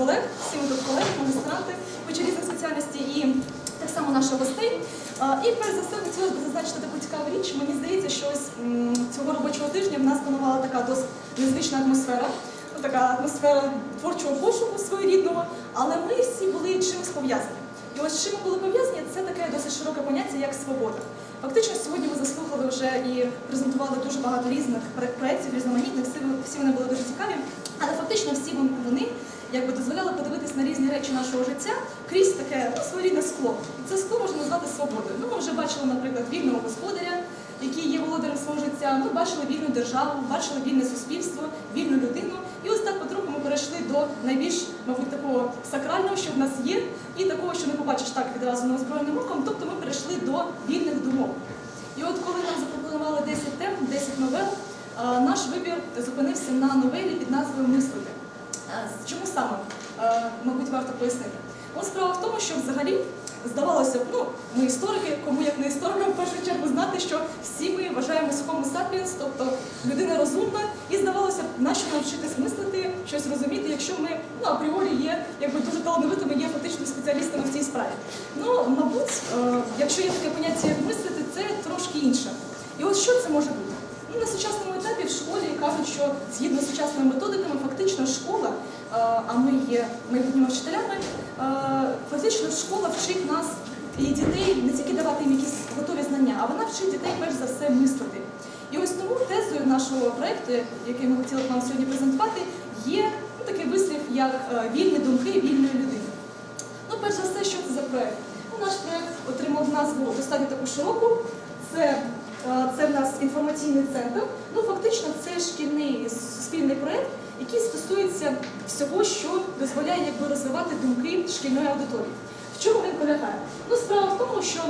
колег, всі ми тут колеги, магістранти, куча різних спеціальностей і так само наших гостей. І перш за все хотілося б зазначити таку цікаву річ. Мені здається, що ось цього робочого тижня в нас панувала така досить незвична атмосфера. Ну, така атмосфера творчого пошуку своєрідного, але ми всі були чимось пов'язані. І ось чим ми були пов'язані, це таке досить широке поняття, як свобода. Фактично, сьогодні ми заслухали вже і презентували дуже багато різних проєктів, різноманітних, всі, вони- були дуже цікаві, але фактично всі вони якби дозволяли подивитись на різні речі нашого життя крізь таке ну, своєрідне скло. І це скло можна назвати свободою. Ну, ми вже бачили, наприклад, вільного господаря, який є володарем свого життя. Ми бачили вільну державу, бачили вільне суспільство, вільну людину. І ось так ми перейшли до найбільш, мабуть, такого сакрального, що в нас є, і такого, що не побачиш так відразу неозброєним оком. Тобто ми перейшли до вільних думок. І от коли нам запропонували 10 тем, 10 новел, наш вибір зупинився на новелі під назвою Мислити. Чому саме? Мабуть, варто пояснити. От справа в тому, що взагалі здавалося б, ну, ми історики, кому як не історикам в першу чергу знати, що всі ми вважаємося homo sapiens, тобто людина розумна, і здавалося б, нащо навчитись мислити, щось розуміти, якщо ми ну, апріорі є якби дуже талановитими, є фактично спеціалістами в цій справі. Ну, мабуть, е, якщо є таке поняття, як мислити, це трошки інше. І от що це може бути? Ну, на сучасному етапі в школі кажуть, що згідно з сучасними методиками, фактично школа, е, а ми є майбутніми вчителями, е, фактично школа вчить нас і дітей не тільки давати їм якісь готові знання, а вона вчить дітей перш за все мислити. І ось тому тезою нашого проєкту, який ми хотіли б вам сьогодні презентувати, є ну, такий вислів, як е, вільні думки вільної людини. Ну, перш за все, що це за проєкт? Ну, наш проєкт отримав назву достатньо таку широку. Це, це в нас інформаційний центр. Ну, фактично, це шкільний суспільний проєкт, який стосується всього, що дозволяє якби, розвивати думки шкільної аудиторії. В чому він полягає? Ну, справа в тому, що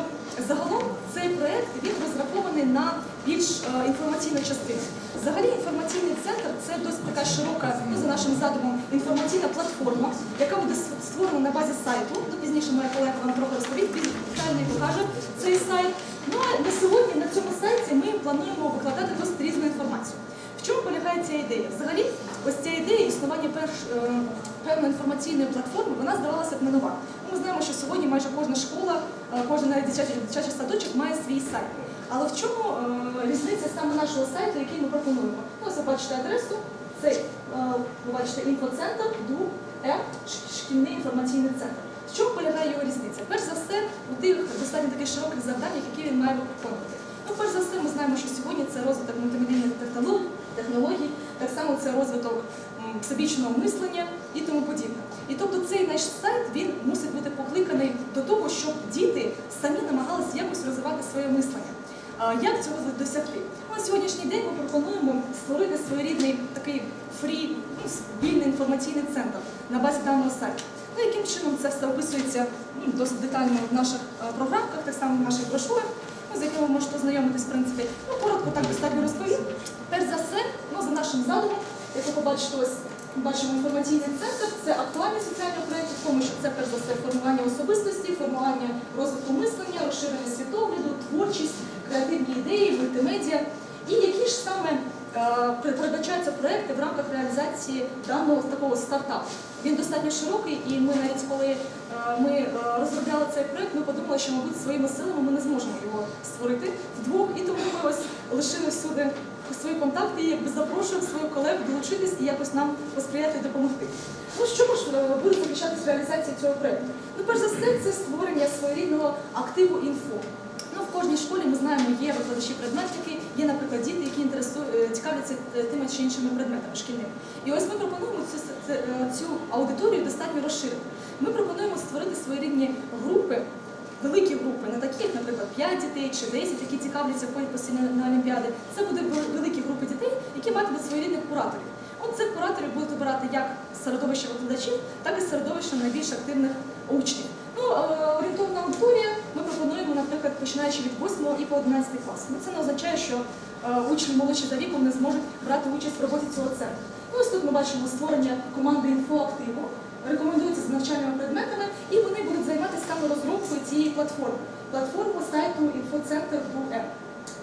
загалом цей проєкт він розрахований на більш е, інформаційну частину. Взагалі інформаційний центр це досить така широка, ну, за нашим задумом, інформаційна платформа, яка буде створена на базі сайту. Ну, пізніше моя колега вам трохи розповість, більш детально покаже цей сайт. На сьогодні на цьому сайті ми плануємо викладати досить різну інформацію. В чому полягає ця ідея? Взагалі, ось ця ідея існування перш, е, певної інформаційної платформи, вона здавалася б не нова. Ну, Ми знаємо, що сьогодні майже кожна школа, е, кожен навіть дитячий, дитячий садочок має свій сайт. Але в чому е, різниця саме нашого сайту, який ми пропонуємо? Ну, ви бачите адресу, це е, ви бачите інфоцентр, ДУ, М, шкільний інформаційний центр. В чому полягає його різниця? Перш за все, у тих достатньо таких широких завдань, які він має виконувати. Ну, перш за все, ми знаємо, що сьогодні це розвиток мультимедійних технологій, так само це розвиток всебічного мислення і тому подібне. І тобто цей наш сайт він мусить бути покликаний до того, щоб діти самі намагалися якось розвивати своє мислення. Як цього досягти? Ну, На сьогоднішній день ми пропонуємо створити своєрідний такий фрі, ну, вільний інформаційний центр на базі даного сайту. Ну, яким чином це все описується ну, досить детально в наших е, програмках, так само в наших брошурах, ну, з якими ви можете ознайомитись, в принципі. Ну, коротко так достатньо розповім. Перш за все, ну, за нашим задумом, як ви побачите, ось бачимо інформаційний центр, це актуальні соціальні проєкти, в тому, що це перш за все формування особистості, формування розвитку мислення, розширення світогляду, творчість, креативні ідеї, мультимедіа. І які ж саме передбачаються проекти в рамках реалізації даного такого стартапу. Він достатньо широкий, і ми навіть коли е, ми е, розробляли цей проект, ми подумали, що, мабуть, своїми силами ми не зможемо його створити вдвох, і тому ми ось лишили всюди свої контакти і якби запрошуємо своїх колег долучитись і якось нам посприяти і допомогти. Ну що ж е, буде заключатися реалізація цього проекту? Ну, перш за все, це створення своєрідного активу інфо. Ну, в кожній школі ми знаємо, є викладачі предметники, є, наприклад, діти, які е, цікавляться тими чи іншими предметами шкільними. І ось ми пропонуємо цю, е, цю аудиторію достатньо розширити. Ми пропонуємо створити своєрідні групи, великі групи, не такі, як, наприклад, 5 дітей чи 10, які цікавляться, ходять постійно на олімпіади. Це будуть великі групи дітей, які матимуть своєрідних кураторів. От цих кураторів будуть обирати як з середовища викладачів, так і з середовища найбільш активних учнів. Ну, е, орієнтовна аудиторія пропонуємо, наприклад, починаючи від 8 і по 11 клас. Ну, це не означає, що е, учні молодші за віком не зможуть брати участь в роботі цього центру. Ну, ось тут ми бачимо створення команди інфоактиву, рекомендується з навчальними предметами, і вони будуть займатися саме розробкою цієї платформи, платформу сайту інфоцентр.м.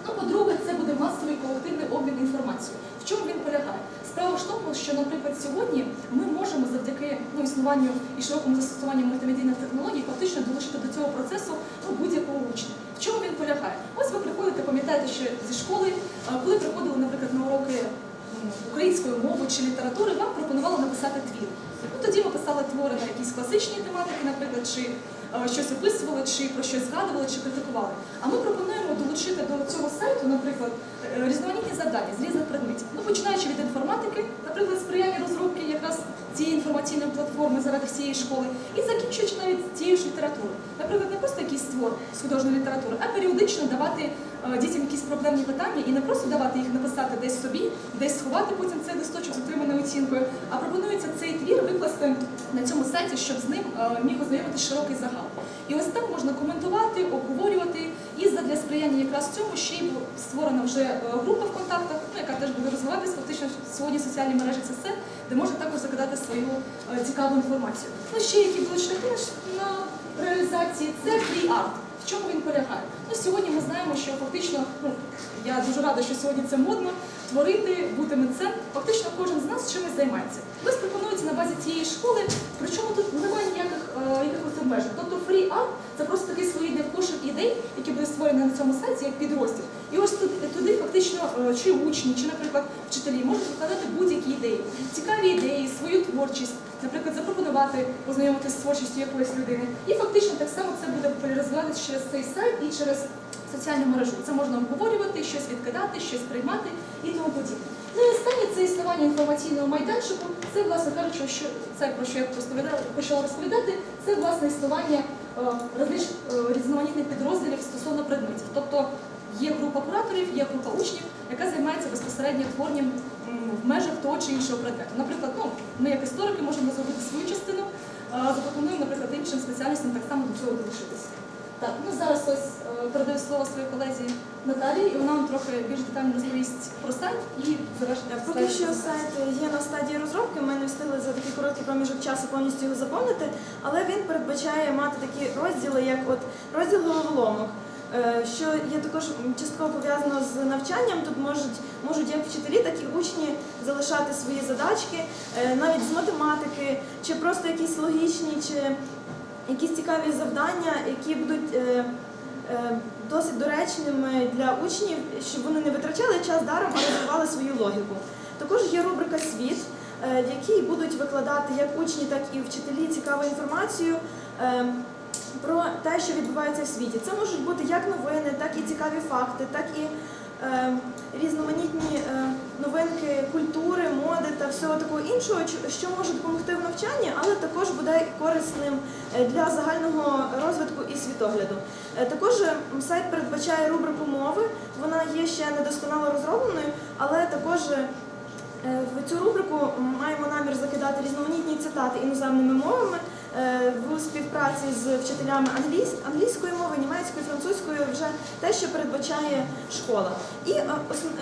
Ну, по-друге, це буде масовий колективний обмін інформацією. В чому він полягає? Справа ж в тому, що, наприклад, сьогодні ми можемо завдяки ну, існуванню і широкому застосуванню мультимедійних технологій фактично долучити до цього процесу ну, будь-якого учня. В чому він полягає? Ось ви приходите, пам'ятаєте, що зі школи, е, коли приходили, наприклад, на уроки української мови чи літератури, вам пропонували написати твір. Ну, тоді ми писали твори на якісь класичні тематики, наприклад, чи щось описували, чи про щось згадували, чи критикували. А ми пропонуємо долучити до цього сайту, наприклад, е, різноманітні завдання з різних предметів. Ну, починаючи від інформатики, наприклад, сприяння розробки якраз цієї інформаційної платформи заради всієї школи, і закінчуючи навіть тією ж літературою. Наприклад, не просто якийсь твор з художньої літератури, а періодично давати е, дітям якісь проблемні питання і не просто давати їх написати десь собі, десь сховати потім цей листочок з отриманою оцінкою, а пропонується цей твір викласти на цьому сайті, щоб з ним е, міг ознайомитися широкий загал. І ось так можна коментувати, обговорювати. І задля сприяння якраз цьому ще й створена вже е, група в контактах, ну, яка теж буде розвиватися. Фактично сьогодні соціальні мережі це все, де можна також закидати свою е, цікаву інформацію. Ну ще які будуть шляхи на реалізації це фрі-арт. В чому він полягає? Ну, сьогодні ми знаємо, що фактично, ну, я дуже рада, що сьогодні це модно, творити, бути митцем. Фактично кожен з нас чимось займається. Ось пропонується на базі цієї школи, причому тут немає ніяких е, якихось обмежень. Тобто фрі-арт це просто такий своєрідний кошик ідей, які будуть створені на цьому сайті як підрозділ. І ось тут, туди фактично е, чи учні, чи, наприклад, вчителі можуть викладати будь-які ідеї, цікаві ідеї, свою творчість, наприклад, запропонувати познайомитися з творчістю якоїсь людини. І фактично так само це буде популяризуватися через цей сайт і через соціальну мережу. Це можна обговорювати, щось відкидати, щось приймати і тому подібне. Ну і останнє це існування інформаційного майданчику. Це, власне кажучи, що це про що я почала розповідати, це власне існування е, е, різноманітних підрозділів стосовно предметів. Тобто є група кураторів, є група учнів, яка займається безпосередньо творенням в межах того чи іншого предмету. Наприклад, ну, ми як історики можемо зробити свою частину, запропонуємо, наприклад, іншим спеціалістам так само до цього долучитися. Так, ну зараз ось е, передаю слово своїй колезі Наталії, і вона вам трохи більш детально розповість про сайт і завершить. Поки що сайт є на стадії розробки, ми не встигли за такий короткий проміжок часу повністю його заповнити, але він передбачає мати такі розділи, як от розділ головоломок, е, що є також частково пов'язано з навчанням. Тут можуть, можуть як вчителі, так і учні залишати свої задачки, е, навіть з математики, чи просто якісь логічні, чи якісь цікаві завдання, які будуть. е, е, Досить доречними для учнів, щоб вони не витрачали час даром, а розвивали свою логіку. Також є рубрика Світ, е, в якій будуть викладати як учні, так і вчителі цікаву інформацію про те, що відбувається в світі. Це можуть бути як новини, так і цікаві факти, так і різноманітні е, новинки культури, моди та всього такого іншого, що- може допомогти в навчанні, але також буде корисним е, для загального розвитку і світогляду. Е, Також е, сайт передбачає рубрику мови. Вона є ще недосконало розробленою, але також е, в цю рубрику маємо намір закидати різноманітні цитати іноземними мовами е, в співпраці з вчителями англійської мови, німецької, французької, вже те, що передбачає школа. І е,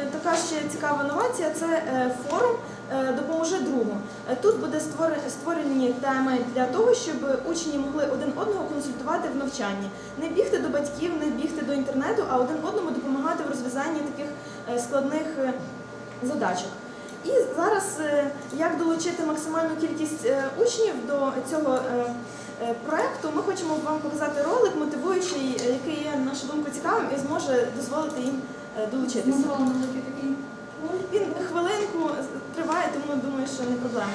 е, така ще цікава новація це е, форум е, допоможе другу. Е, Тут буде створені теми для того, щоб учні могли один одного консультувати в навчанні, не бігти до батьків, не бігти до інтернету, а один одному допомагати в розв'язанні таких е, складних е, задачок. І зараз е, як долучити максимальну кількість е, учнів до цього е, проекту, ми хочемо вам показати ролик, мотивуючий, який є, на нашу думку, цікавим і зможе дозволити їм долучитися. Він хвилинку триває, тому думаю, що не проблема.